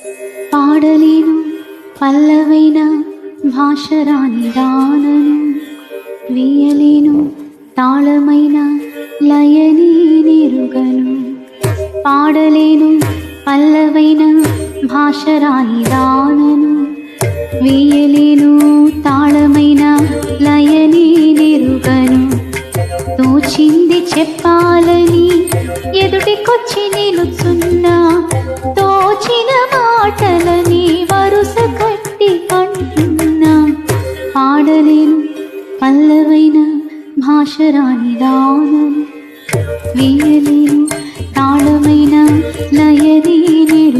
పాడలేను పల్లవైన భాషరాని దానను వేయలేను తాళమైన లయని నెరుగను. పాడలేను పల్లవైన భాషరాని దానను వేయలేను తాళమైన లయని నెరుగను. తోచింది చెప్పాలని ఎదుటికొచ్చి నిలుచున్నా. పాడలేను పల్లవైన భాషరాని దానం వేయలేను తాళమైన లయని నెరుగను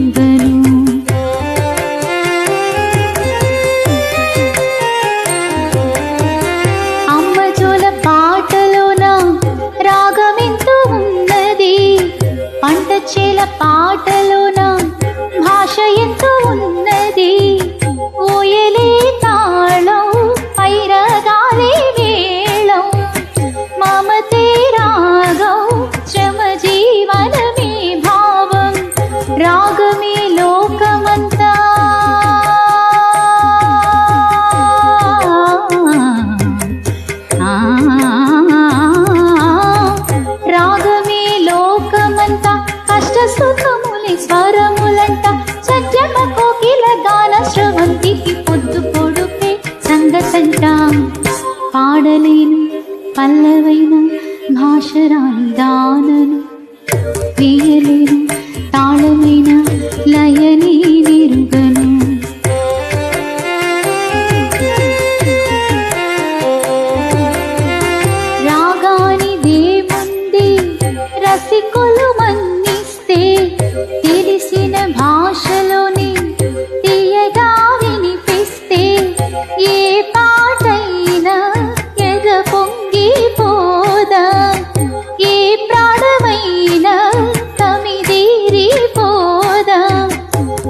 భాషరాని దానను వేయలేను తాళమైన లయని నిరుగను రాగాని దేవుంది రసికులు మన్నిస్తే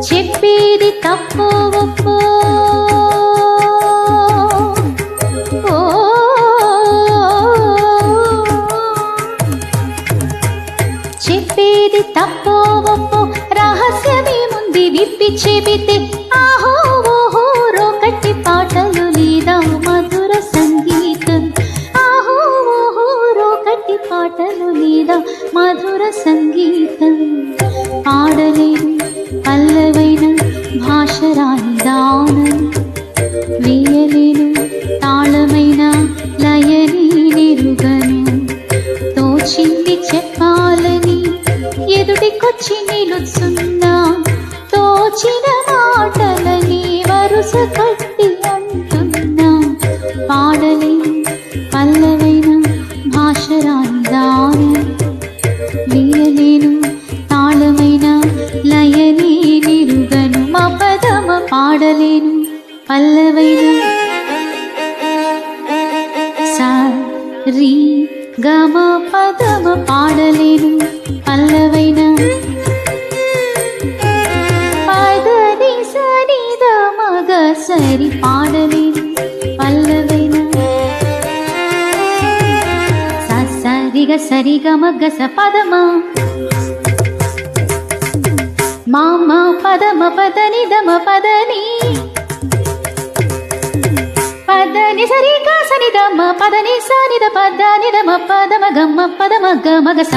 చెప్పేది తప్పు ఒప్పో. ఓ. చెప్పేది తప్పో ఒప్పో. రహస్యమేముంది విప్పి చెబితే ఆహో. భాషరాని దానం వేయలేను తాళమైన లయని నెరుగను తోచింది చెప్పాలని ఎదుటికొచ్చి నిలుచున్నా తోచిన మాటలని వరుస రీ గమ పదమ పాడలేను పల్లవైన పదని సరి ద మగ సరి పాడలేను పల్లవైన సరిగ సరిగ మగ స పదమా. మామ పదమ పదని దమ పదని. పదని సరిగా సరి సని దమ పదని సని ద పదని దమ పదమ గమ్మ పదమ గ మగ స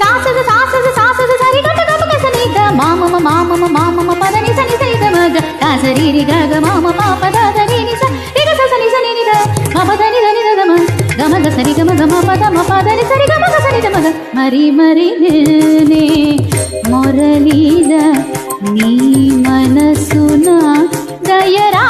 సాసద సాసద సాసద సరి గమ గమ గ సని ద మామమ మామమ మామమ పదని సని సని ద మగ గా సరి రి గ గ మామ మా పద దని ని స రి గ స సని సని ని ద మ పద ని ద ని ద ద మ గమ గ సరి గమ గమ పద మ పద ని సరి గమ గ సని ద మగ మరి మరి నే మొరలీద నీ మనసున దయరా